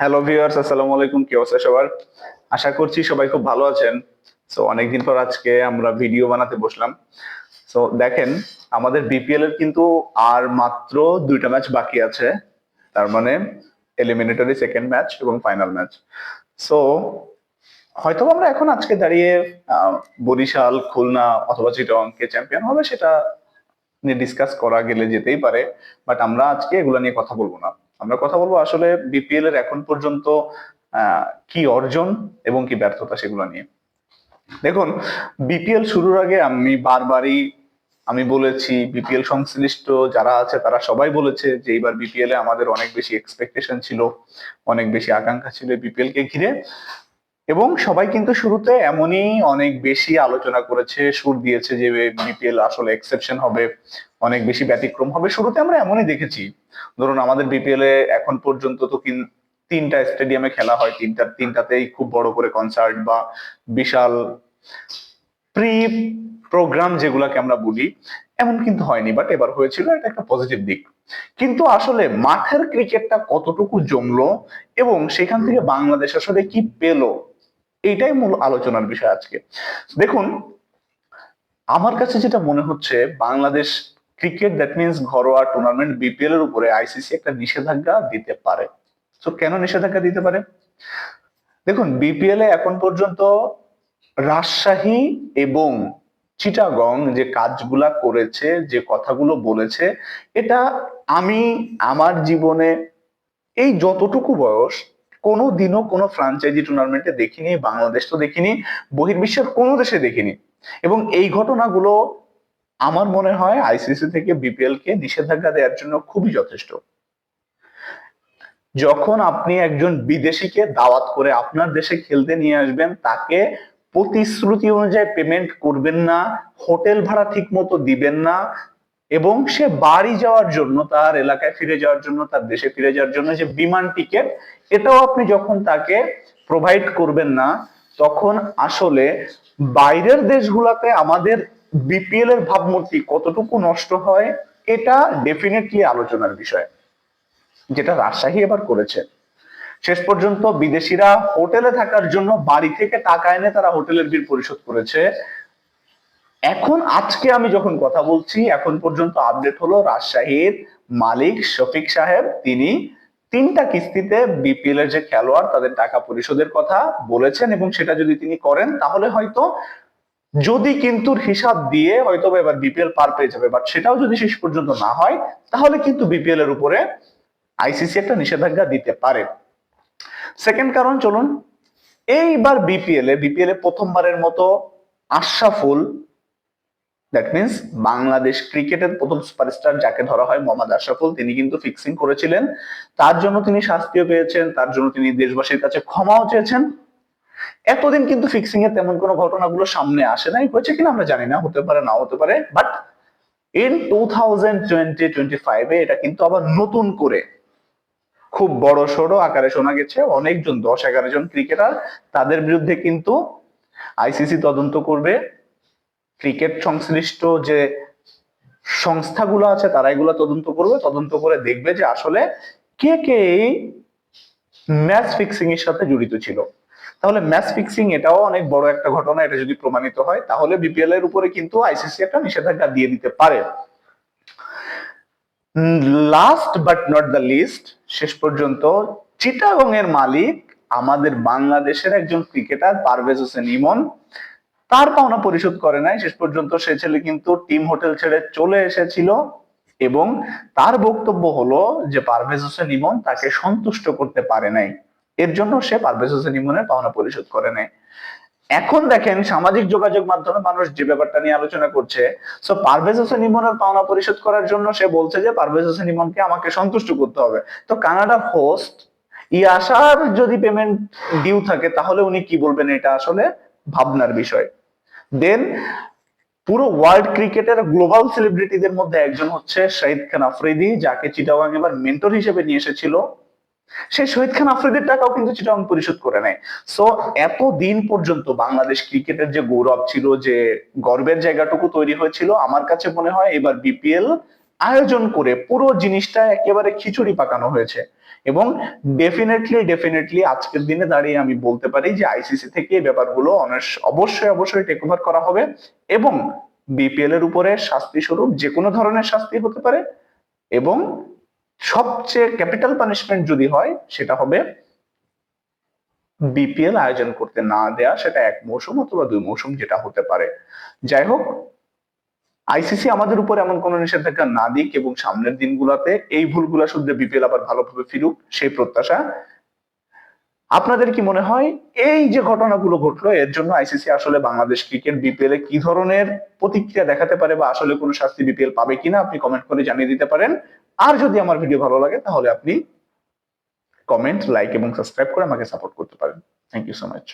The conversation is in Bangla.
হ্যালো ভিউয়ার্স আসসালামু আলাইকুম, কি অবস্থা সবার? আশা করছি সবাই খুব ভালো আছেন। সো অনেকদিন পর আজকে আমরা ভিডিও বানাতে বসলাম। সো দেখেন, আমাদের বিপিএল এর কিন্তু আর মাত্র দুইটা ম্যাচ বাকি আছে। তার মানে এলিমিনেটরি সেকেন্ড ম্যাচ এবং ফাইনাল ম্যাচ সো হয়তো আমরা এখন আজকে দাঁড়িয়ে বরিশাল, খুলনা অথবা চিটং কে চ্যাম্পিয়ন হবে সেটা নিয়ে ডিসকাস করা গেলে যেতেই পারে। বাট আমরা আজকে এগুলো নিয়ে কথা বলব না। আমরা কথা বলব আসলে বিপিএল এর এখন পর্যন্ত কি অর্জন এবং কি ব্যর্থতা সেগুলো নিয়ে। দেখুন বিপিএল শুরুর আগে আমি বারবারই আমি বলেছি বিপিএল সংশ্লিষ্ট যারা আছে তারা সবাই বলেছে যে এইবার বিপিএল এ আমাদের অনেক বেশি এক্সপেকটেশন ছিল, অনেক বেশি আকাঙ্ক্ষা ছিল বিপিএল কে ঘিরে। এবং সবাই কিন্তু শুরুতে এমনই অনেক বেশি আলোচনা করেছে, সুর দিয়েছে যে বিপিএল আসলে এক্সেপশন হবে, অনেক বেশি ব্যতিক্রম হবে। শুরুতে আমরা এমনই দেখেছি। ধরুন আমাদের বিপিএল এ এখন পর্যন্ত তো তিনটা স্টেডিয়ামে খেলা হয়, তিনটা, তিনটাতেই খুব বড় করে কনসার্ট বা বিশাল প্রি প্রোগ্রাম যেগুলাকে আমরা বলি, এমন কিন্তু হয়নি বাট এবার হয়েছিল, এটা একটা পজিটিভ দিক। কিন্তু আসলে মাঠের ক্রিকেটটা কতটুকু জমলো এবং সেখান থেকে বাংলাদেশ আসলে কি পেল? এইটাই মূল আলোচনার বিষয় আজকে। দেখুন, আমার কাছে যেটা মনে হচ্ছে, বাংলাদেশ ক্রিকেট দ্যাট মিনস ঘরোয়া টুর্নামেন্ট বিপিএল এর উপরে আইসিসি একটা নিষেধাজ্ঞা দিতে পারে। তো কেন নিষেধাজ্ঞা দিতে পারে? দেখুন বিপিএল এ এখন পর্যন্ত রাজশাহী এবং চিটাগং যে কাজগুলা করেছে, যে কথাগুলো বলেছে, এটা আমি আমার জীবনে এই যতটুকু বয়স কোনো দিনও কোনো ফ্রাঞ্চাইজি টুর্নামেন্টে দেখিনি, বাংলাদেশ তো দেখিনি, বহির্বিশ্বের কোনো দেশে দেখিনি। এবং এই ঘটনাগুলো আমার মনে হয় আইসিসি থেকে বিপিএল কে নিষেধাজ্ঞা দেওয়ার জন্য খুবই যথেষ্ট। যখন আপনি একজন বিদেশিকে দাওয়াত করে আপনার দেশে খেলতে নিয়ে আসবেন, তাকে প্রতিশ্রুতি অনুযায়ী পেমেন্ট করবেন না, হোটেল ভাড়া ঠিক মতো দিবেন না এবং সে বাড়ি যাওয়ার জন্য, তার এলাকায় ফিরে যাওয়ার জন্য, তার দেশে ফিরে যাওয়ার জন্য যে বিমান টিকিট, এটাও আপনি যখন তাকে প্রোভাইড করবেন না, তখন আসলে বাইরের দেশগুলোতে আমাদের বিপিএল এর ভাবমূর্তি কতটুকু নষ্ট হয়, এটা ডেফিনেটলি আলোচনার বিষয়, যেটা রাজশাহী এবার করেছে। শেষ পর্যন্ত বিদেশিরা হোটেলে থাকার জন্য বাড়ি থেকে টাকা এনে তারা হোটেলের বিল পরিশোধ করেছে। এখন আজকে আমি যখন কথা বলছি, এখন পর্যন্ত আপডেট হলো রাজশাহীর মালিক শফিক সাহেব। তিনি তিনটা কিস্তিতে বিপিএল এর যে খেলোয়াড়, তাদের টাকা পরিশোধের কথা বলেছেন এবং সেটা যদি তিনি করেন, তাহলে হয়তো যদি কিন্তু হিসাব দিয়ে হয়তো এবার বিপিএল পার পেয়ে যাবে। বাট সেটাও যদি শেষ পর্যন্ত না হয়, তাহলে কিন্তু বিপিএল এর উপরে আইসিসি একটা নিষেধাজ্ঞা দিতে পারে। সেকেন্ড কারণ, চলুন। এইবার বিপিএল এ বিপিএল এ প্রথমবারের মতো আশরাফুল দ্যাট মিনস বাংলাদেশ ক্রিকেটের প্রথম সুপারস্টার যাকে ধরা হয় মোহাম্মদ আশরাফুল, তিনি কিন্তু ফিক্সিং করেছিলেন। তার জন্য তিনি শাস্তিও পেয়েছেন, তার জন্য তিনি দেশবাসীর কাছে ক্ষমাও চেয়েছেন। এতদিন কিন্তু ফিক্সিং এর তেমন কোনো ঘটনাগুলো সামনে আসে নাই, হয়েছে কিনা আমরা জানি না, হতে পারে না হতে পারে but in two thousand twenty twenty ফাইভে এটা কিন্তু আবার নতুন করে খুব বড় সড়ো আকারে শোনা গেছে। অনেকজন, দশ এগারো জন ক্রিকেটার তাদের বিরুদ্ধে কিন্তু আইসিসি তদন্ত করবে। ক্রিকেট সংশ্লিষ্ট যে সংস্থাগুলো আছে, তারা এগুলো তদন্ত করবে। তদন্ত করে দেখবে যে আসলে কে কে এই ম্যাচ ফিক্সিং এর সাথে জড়িত ছিল। তাহলে ম্যাচ ফিক্সিং এটাও অনেক বড় একটা ঘটনা, এটা যদি প্রমাণিত হয়, তাহলে বিপিএল এর উপরে কিন্তু আইসিসি একটা নিষেধাজ্ঞা দিয়ে দিতে পারে। Last but not the least শেষ পর্যন্ত চিটাগং এর মালিক আমাদের বাংলাদেশের একজন ক্রিকেটার, পারভেজ হোসেন ইমন। তার পাওনা পরিশোধ করে নাই। শেষ পর্যন্ত সে ছেলে কিন্তু টিম হোটেল ছেড়ে চলে এসেছিল এবং তার বক্তব্য হলো যে পারভেজ হোসেন ইমন তাকে সন্তুষ্ট করতে পারে নাই। এর জন্য সে পারভেজ হোসেন ইমনের পাওনা পরিশোধ করে নাই। এখন দেখেন সামাজিক যোগাযোগ মাধ্যমে মানুষ যে ব্যাপারটা নিয়ে আলোচনা করছে সো পারভেজ হোসেন ইমনের পাওনা পরিশোধ করার জন্য সে বলছে যে পারভেজ হোসেন ইমনকে আমাকে সন্তুষ্ট করতে হবে। তো কানাডার হোস্ট ইয়াসার যদি পেমেন্ট ডিউ থাকে, তাহলে উনি কি বলবেন এটা আসলে? ভাবনার বিষয়। দেন পুরো ওয়ার্ল্ড ক্রিকেটের গ্লোবাল সেলিব্রিটিদের মধ্যে একজন হচ্ছে শহীদ খান আফ্রিদি, যাকে চিটাগাং এবার মেন্টর হিসেবে নিয়ে এসেছিল। সেই শহীদ খান আফ্রিদির টাকাও কিন্তু চিটাগাং পরিশোধ করে নেয়। সো এত দিন পর্যন্ত বাংলাদেশ ক্রিকেটের যে গৌরব ছিল, যে গর্বের জায়গাটুকু তৈরি হয়েছিল, আমার কাছে মনে হয় এবার বিপিএল আয়োজন করে পুরো জিনিসটা একেবারে খিচুড়ি পাকানো হয়েছে। এবং ডেফিনেটলি ডেফিনেটলি আজকের দিনে দাঁড়িয়ে আমি বলতে পারি যে আইসিসি থেকে এই ব্যাপারগুলো অবশ্যই অবশ্যই টেক ওভার করা হবে এবং বিপিএল এর উপরে শাস্তি স্বরূপ যে কোনো ধরনের শাস্তি হতে পারে এবং সবচেয়ে ক্যাপিটাল পানিশমেন্ট যদি হয়, সেটা হবে বিপিএল আয়োজন করতে না দেয়া, সেটা এক মৌসুম অথবা দুই মৌসুম যেটা হতে পারে। যাই হোক আইসিসি আমাদের উপর এমন কোনো নিষেধাজ্ঞা না দিক এবং সামনের দিনগুলোতে এই ভুলগুলো শুধু বিপিএল আবার ভালোভাবে ফিরুক, সেই প্রত্যাশা। আপনাদের কি মনে হয় এই যে ঘটনাগুলো ঘটলো, এর জন্য আইসিসি আসলে বাংলাদেশ ক্রিকেট বিপিএল এ কি ধরনের প্রতিক্রিয়া দেখাতে পারে বা আসলে কোনো শাস্তি বিপিএল পাবে কিনা আপনি কমেন্ট করে জানিয়ে দিতে পারেন। আর যদি আমার ভিডিও ভালো লাগে, তাহলে আপনি কমেন্ট লাইক এবং সাবস্ক্রাইব করে আমাকে সাপোর্ট করতে পারেন। Thank you so much